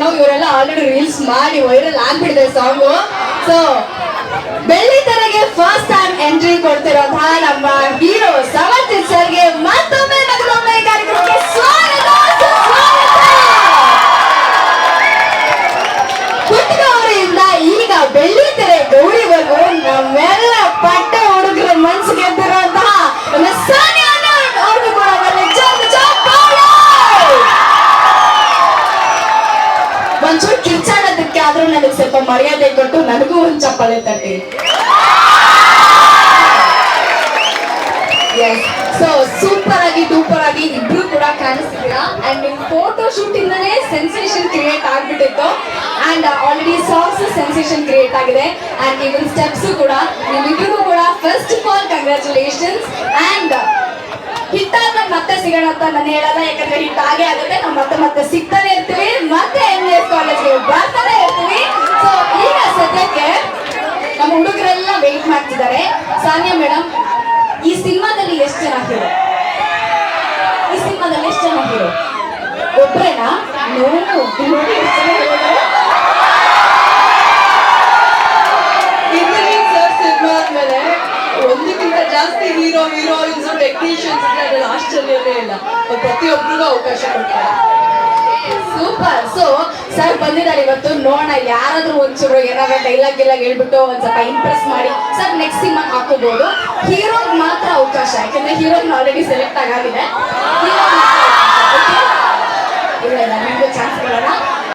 Question ಇವರೆಲ್ಲ already reels ಮಾಡಿ viral ಆಗ್ಬಿಡಿದೆ ಸಾಂಗು ಸೊ ಬೆಳ್ಳಿ ತರಗೆ ಫಸ್ಟ್ ಟೈಮ್ ಎಂಟ್ರಿ ಕೊಡ್ತಿರೋಂತಹ ನಮ್ಮ ಒಂಚೂರು ಕಿರ್ಚಾಡೋದಕ್ಕೆ ಆದ್ರೂ ನನಗೆ ಸ್ವಲ್ಪ ಮರ್ಯಾದೆ ಕೊಟ್ಟು ನನಗೂ ಒಂದ್ ಚಪ್ಪಾಳೆ ತಟ್ಟಿ ಸೊ ಸೂಪರ್ ಆಗಿ ಡೂಪರ್ ಆಗಿ ಇಬ್ರು ಕೂಡ ಕಾಣಿಸ್ತಿದ್ದೀರಾ ಅಂಡ್ ನಿಮ್ ಫೋಟೋ ಶೂಟ್ ಇಂದನೇ ಸೆನ್ಸೇಷನ್ ಕ್ರಿಯೇಟ್ ಆಗ್ಬಿಟ್ಟಿತ್ತು. And already songs sensation create ಆಗಿದೆ. ಅಂಡ್ ಇವನ್ ಸ್ಟೆಪ್ಸ್ ಕೂಡ. ನಿಮ್ಮಿಬ್ರಿಗೂ ಕೂಡ first of all congratulations and hit ಆದ್ಮೇಲೆ ಮತ್ತೆ ಸಿಗೋಣ ಅಂತ ನಾನು ಹೇಳಲ್ಲ, ಯಾಕಂದ್ರೆ ಹಿಟ್ ಆಗೇ ಆಗುತ್ತೆ. ನಾವು ಮತ್ತೆ ಮತ್ತೆ ಸಿಗ್ತಾನೆ ಇರ್ತೀವಿ. ಮತ್ತೆ ಸಾನಿಯಾ ಮೇಡಮ್ ಈ ಸಿನಿಮಾದಲ್ಲಿ ಎಷ್ಟು ಜನ ಹೀರೋ? ಈ ಸಿನಿಮಾದಲ್ಲಿ ಎಷ್ಟು ಜನ ಹೀರೋ? ಒಬ್ಬರೇನಾ ಆದ್ಮೇಲೆ ಒಂದಕ್ಕಿಂತ ಜಾಸ್ತಿ ಹೀರೋ ಹೀರೋಯಿನ್ಸ್ ಟೆಕ್ನಿಷಿಯನ್ಸ್ ಅದ್ರಲ್ಲಿ ಆಶ್ಚರ್ಯವೇ ಇಲ್ಲ. ಪ್ರತಿಯೊಬ್ಬರಿಗೂ ಅವಕಾಶ ಕೊಡ್ತಾರೆ. ಸೂಪರ್. ಸೊ ಸರ್ ಬಂದಿದ್ದಾರೆ ಇವತ್ತು, ನೋಡೋಣ, ಯಾರಾದ್ರೂ ಒಂಚೂರು ಏನಾದ್ರು ಡೈಲಾಗ್ ಗಿಲಾಗ್ ಹೇಳ್ಬಿಟ್ಟು ಒಂದ್ ಸ್ವಲ್ಪ ಇಂಪ್ರೆಸ್ ಮಾಡಿ. ಸರ್ ನೆಕ್ಸ್ಟ್ ಸಿನಿಮಾ ಹಾಕೋಬಹುದು ಹೀರೋಗ್ ಮಾತ್ರ ಅವಕಾಶ, ಯಾಕಂದ್ರೆ ಹೀರೋಗ್ ಆಲ್ರೆಡಿ ಸೆಲೆಕ್ಟ್ ಆಗಿದೆ ಇಲ್ಲ ಇಲ್ಲ, ನಿಮ್ಗೂ ಚಾನ್ಸ್ ಕೊಡೋಣ.